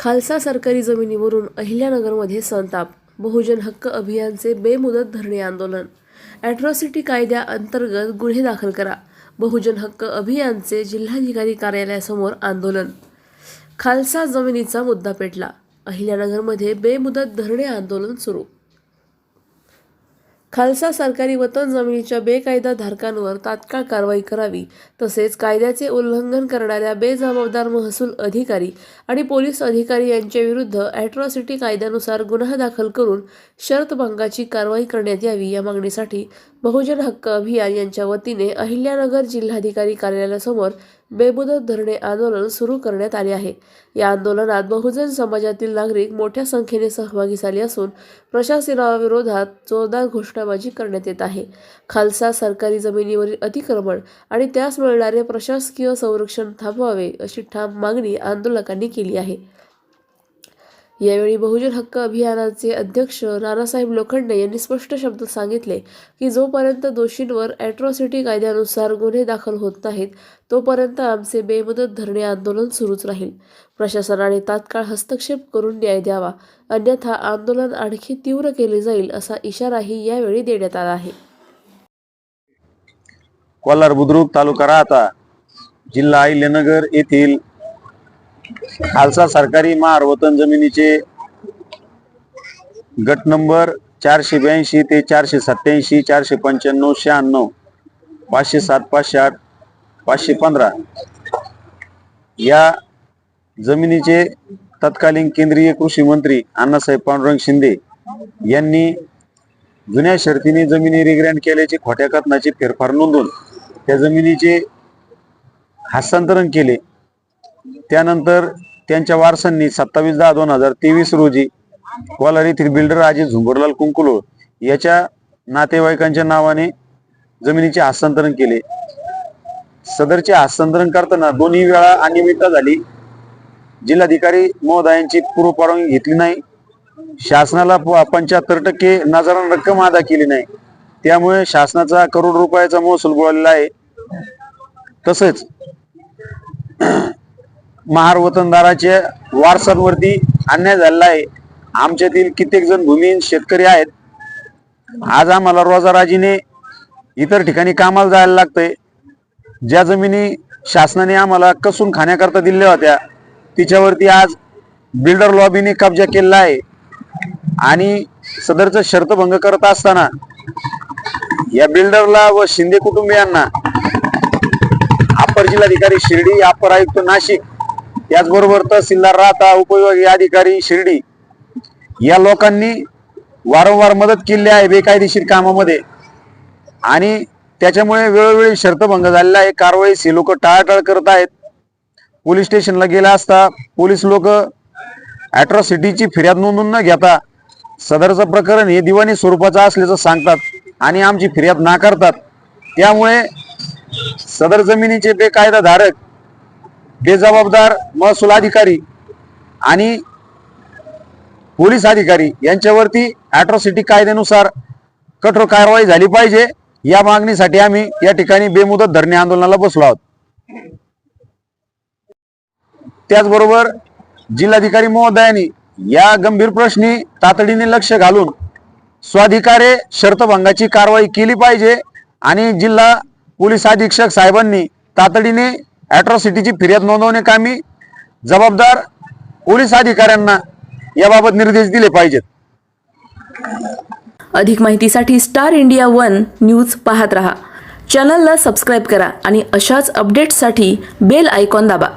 खालसा सरकारी जमिनीवरून अहिल्यानगरमध्ये संताप बहुजन हक्क अभियानचे बेमुदत धरणे आंदोलन ॲट्रॉसिटी कायद्याअंतर्गत गुन्हे दाखल करा बहुजन हक्क अभियानचे जिल्हाधिकारी कार्यालयासमोर आंदोलन. खालसा जमिनीचा मुद्दा पेटला अहिल्यानगरमध्ये बेमुदत धरणे आंदोलन सुरू खालसा सरकारी वतन जमिनीच्या बेकायदा धारकांवर तात्काळ कारवाई करावी तसेच कायद्याचे उल्लंघन करणाऱ्या बेजबाबदार महसूल अधिकारी आणि पोलीस अधिकारी यांच्या विरुद्ध ॲट्रॉसिटी कायद्यानुसार गुन्हा दाखल करून शर्तभंगाची कारवाई करण्यात यावी या मागणीसाठी बहुजन हक्क अभियान यांच्या वतीने अहिल्यानगर जिल्हाधिकारी कार्यालयासमोर बेमुदत धरणे आंदोलन सुरू करण्यात आले आहे. या आंदोलनात बहुजन समाजातील नागरिक मोठ्या संख्येने सहभागी झाले असून प्रशासनाविरोधात जोरदार घोषणाबाजी करण्यात येत आहे. खालसा सरकारी जमिनीवरील अतिक्रमण आणि त्यास मिळणारे प्रशासकीय संरक्षण थांबवावे अशी ठाम मागणी आंदोलकांनी केली आहे. यावेळी बहुजन हक्क अभियानाचे अध्यक्ष नानासाहेब लोखंडे यांनी स्पष्ट शब्दात सांगितले की जोपर्यंत दोषींवर अॅट्रॉसिटी कायद्यानुसार गुन्हे दाखल होत नाहीत तोपर्यंत आमचे बेमुदत धरणे आंदोलन सुरूच राहील. प्रशासनाने तात्काळ हस्तक्षेप करून न्याय द्यावा अन्यथा आंदोलन आणखी तीव्र केले जाईल असा इशाराही यावेळी देण्यात आला आहे. कोल्हार बुद्रुक तालुका राहता जिल्हा अहिल्यानगर येथील खालसा सरकारी महारवतन जमिनीचे गट नंबर चारशे ब्याऐंशी ते चारशे सत्याऐंशी चारशे पंच्याण्णव शहाण्णव पाचशे सात पाचशे आठ पाचशे पंधरा या जमिनीचे तत्कालीन केंद्रीय कृषी मंत्री अण्णासाहेब पांडुरंग शिंदे यांनी जुन्या शर्तीने जमिनी रिग्रँड केल्याचे खोट्या कथनाचे फेरफार नोंदवून त्या जमिनीचे हस्तांतरण केले. त्यानंतर त्यांच्या वारसांनी सत्तावीस दहा दोन हजार तेवीस रोजी कोलार येथील बिल्डर राजे झुंबरलाल कुंकुलो याच्या नातेवाईकांच्या नावाने जमिनीचे हस्तांतरण केले. सदरचे हस्तांतरण करताना दोन्ही वेळा अनियमितता झाली. जिल्हाधिकारी महोदयांची पूर्व परवानगी घेतली नाही. शासनाला पंच्याहत्तर टक्के नजारा रक्कम अदा केली नाही. त्यामुळे शासनाचा करोड रुपयाचा महसूल बुडालेला आहे. तसेच महार वतनदाराच्या वारसांवरती अन्याय झालेला आहे. आमच्यातील कित्येक जण भूमिहीन शेतकरी आहेत. आज आम्हाला रोजाराजीने इतर ठिकाणी कामाला जायला लागतंय. ज्या जमिनी शासनाने आम्हाला कसून खाण्याकरता दिल्या होत्या तिच्यावरती आज बिल्डर लॉबीने कब्जा केलेला आहे. आणि सदरचा शर्तभंग करत असताना या बिल्डरला व शिंदे कुटुंबियांना अप्पर जिल्हाधिकारी शिर्डी अप्पर आयुक्त नाशिक याचबरोबर तहसीलदार राहता उपविभागीय अधिकारी शिर्डी या लोकांनी वारंवार मदत केली आहे बेकायदेशीर कामामध्ये. आणि त्याच्यामुळे वेळोवेळी शर्तभंग झालेला आहे. कारवाईस हे लोक टाळाटाळ करत आहेत. पोलीस स्टेशनला गेला असता पोलीस लोक अॅट्रॉसिटीची फिर्याद नोंदून न घेता सदरचं प्रकरण हे दिवाणी स्वरूपाचं असल्याचं सांगतात आणि आमची फिर्याद नाकारतात. त्यामुळे सदर जमिनीचे बेकायदा धारक बेजबाबदार महसूल अधिकारी आणि पोलीस अधिकारी यांच्यावरती ॲट्रॉसिटी कायद्यानुसार कठोर कारवाई झाली पाहिजे. या मागणीसाठी आम्ही या ठिकाणी बेमुदत धरणे आंदोलनाला बसलो आहोत. त्याचबरोबर जिल्हाधिकारी महोदयांनी या गंभीर प्रश्नी तातडीने लक्ष घालून स्वाधिकारे शर्तभंगाची कारवाई केली पाहिजे आणि जिल्हा पोलीस अधीक्षक साहेबांनी तातडीने ॲट्रॉसिटीची फिर्याद नोंदवणे कामी जबाबदार पोलीस अधिकाऱ्यांना याबाबत निर्देश दिले पाहिजेत. अधिक माहितीसाठी स्टार इंडिया वन न्यूज पाहत रहा. चॅनलला सबस्क्राईब करा आणि अशाच अपडेट्ससाठी बेल आयकॉन दाबा.